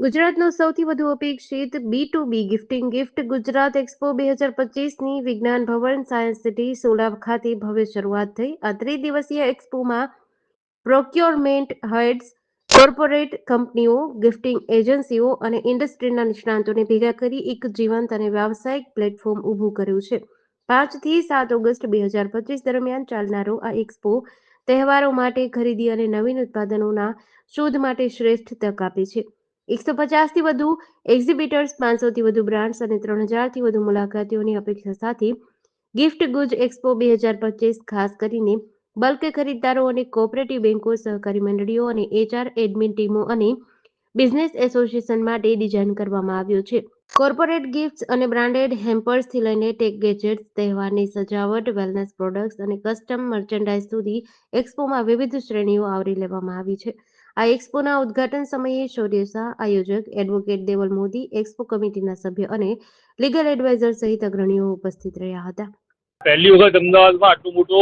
ગુજરાતનો સૌથી વધુ અપેક્ષિત B to B gifting gift Gujarat expo બે હજાર પચીસની વિજ્ઞાન ભવન સાયન્સ સિટી સોલાવ ખાતે ભવ્ય શરૂઆત થઈ. આ ત્રિદિવસીય એક્સપોમાં પ્રોક્યોરમેન્ટ હેડ્સ કોર્પોરેટ કંપનીઓ, ગિફ્ટિંગ એજન્સીઓ અને ઇન્ડસ્ટ્રીના નિષ્ણાંતોને ભેગા કરી એક જીવંત અને વ્યાવસાયિક પ્લેટફોર્મ ઊભું કર્યું છે. પાંચથી સાત ઓગસ્ટ બે હજાર પચીસ દરમિયાન ચાલનારો આ એક્સપો તહેવારો માટે ખરીદી અને નવીન ઉત્પાદનોના શોધ માટે શ્રેષ્ઠ તક આપે છે. એકસો પચાસથી વધુ એક્ઝિબિટર્સ પાંચસોથી વધુ બ્રાન્ડ્સ અને ત્રણ હજારથી વધુ મુલાકાતીઓની અપેક્ષા સાથે ગિફ્ટ ગુજ એક્સપો બે હજાર પચીસ, ખાસ કરીને બલ્ક ખરીદદારો અને કોઓપરેટિવ બેન્કો સહકારી મંડળીઓ અને એચઆર એડમિન ટીમો અને બિઝનેસ એસોસિએશન માટે ડિઝાઇન કરવામાં આવ્યો છે. કોર્પોરેટ ગિફ્ટ્સ અને બ્રાન્ડેડ હેમ્પર્સથી લઈને ટેક ગેજેટ્સ તહેવારની સજાવટ વેલનેસ પ્રોડક્ટ્સ અને કસ્ટમ મર્ચેન્ડાઇઝ સુધી એક્સપોમાં વિવિધ શ્રેણીઓ આવરી લેવામાં આવી છે. આ એક્સપોના ઉદઘાટન સમયે શૌર્ય શાહ આયોજક એડવોકેટ દેવલ મોદી, એક્સપો કમિટીના સભ્ય અને લીગલ એડવાઇઝર સહિત અગ્રણીઓ ઉપસ્થિત રહ્યા હતા. પહેલી વખત અમદાવાદમાં આટલું મોટો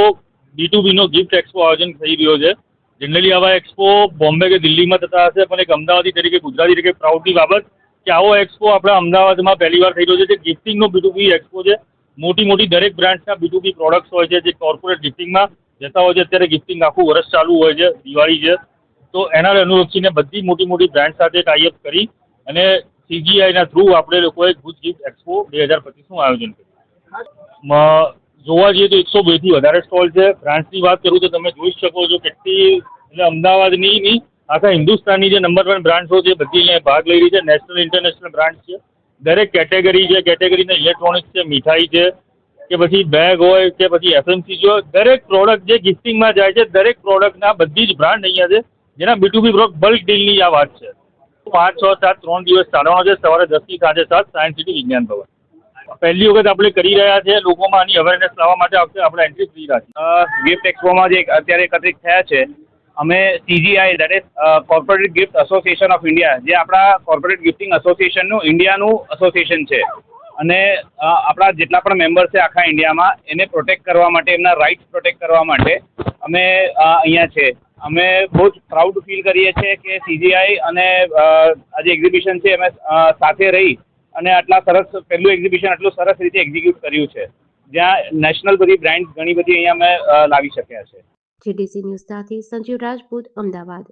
બી નો ગિફ્ટ એક્સપો આયોજન થઈ રહ્યો છે. જનરલી આવા એક્સપો બોમ્બે કે દિલ્હીમાં થતા હશે, પણ એક અમદાવાદી તરીકે, ગુજરાતી તરીકે પ્રાઉડની બાબત કે આવો એક્સપો આપણા અમદાવાદમાં પહેલી વાર થઈ રહ્યો છે. જે ગિફ્ટિંગનો બી એક્સપો છે. મોટી મોટી દરેક બ્રાન્ડ્સના બી પ્રોડક્ટ્સ હોય છે, જે કોર્પોરેટ ગિફ્ટિંગમાં જતા હોય છે. અત્યારે ગિફ્ટિંગ આખું વર્ષ ચાલુ હોય છે. દિવાળી છે. તો એના અનુલક્ષીને બધી મોટી મોટી બ્રાન્ડ સાથે ટાઈઅપ કરી અને સીજીઆઈના થ્રુ આપણે લોકોએ ગુજ ગિફ્ટ એક્સપો બે હજાર પચીસનું આયોજન કર્યું. જોવા જઈએ તો એકસો બેથી વધારે સ્ટોલ છે. બ્રાન્ડ્સની વાત કરું તો તમે જોઈ શકો છો કેટલી એટલે અમદાવાદની નહીં, આખા હિન્દુસ્તાનની જે નંબર વન બ્રાન્ડ્સો છે, બધી અહીંયા ભાગ લઈ રહી છે. નેશનલ ઇન્ટરનેશનલ બ્રાન્ડ છે. દરેક કેટેગરી છે કેટેગરીના ઇલેક્ટ્રોનિક્સ છે, મીઠાઈ છે, કે પછી બેગ હોય, કે પછી એફએમસી હોય, દરેક પ્રોડક્ટ જે ગિફ્ટિંગમાં જાય છે, દરેક પ્રોડક્ટના બધી જ બ્રાન્ડ અહીંયા છે. જેના બી ટુ બી બ્રોક બલ્ક ડીલની આ વાત છે. પાંચ, છ, સાત, ત્રણ દિવસ ચાલવાનો છે. સવારે દસથી સાંજે સાત સાયન્સ સિટી વિજ્ઞાન ભવન. પહેલી વખત આપણે કરી રહ્યા છે. લોકોમાં આની અવેરનેસ લાવવા માટે આપણે આપણે એન્ટ્રી ફ્રી રાખી ગિફ્ટ એક્સપોમાં જે અત્યારે એકત્રિત થયા છે, અમે CGI that is corporate gift association of India જે આપણા કોર્પોરેટ ગિફ્ટિંગ એસોસિએશનનું ઇન્ડિયાનું એસોસિએશન છે. અને આપણા જેટલા પણ મેમ્બર છે આખા ઇન્ડિયામાં એને પ્રોટેક્ટ કરવા માટે, એમના રાઇટ્સ પ્રોટેક્ટ કરવા માટે અમે અહીંયા છે. અમે બહુ જ પ્રાઉડ ફીલ કરીએ છીએ કે સીજીઆઈ અને આ જે એક્ઝિબિશન છે અમે સાથે રહી અને આટલા સરસ, પહેલું એક્ઝિબિશન આટલું સરસ રીતે એક્ઝિક્યુટ કર્યું છે. જ્યાં નેશનલ બધી બ્રાન્ડ ઘણી બધી અહીંયા અમે લાવી શક્યા છે. જીડીસી ન્યૂઝ સાથે સંજીવ રાજપૂત, અમદાવાદ.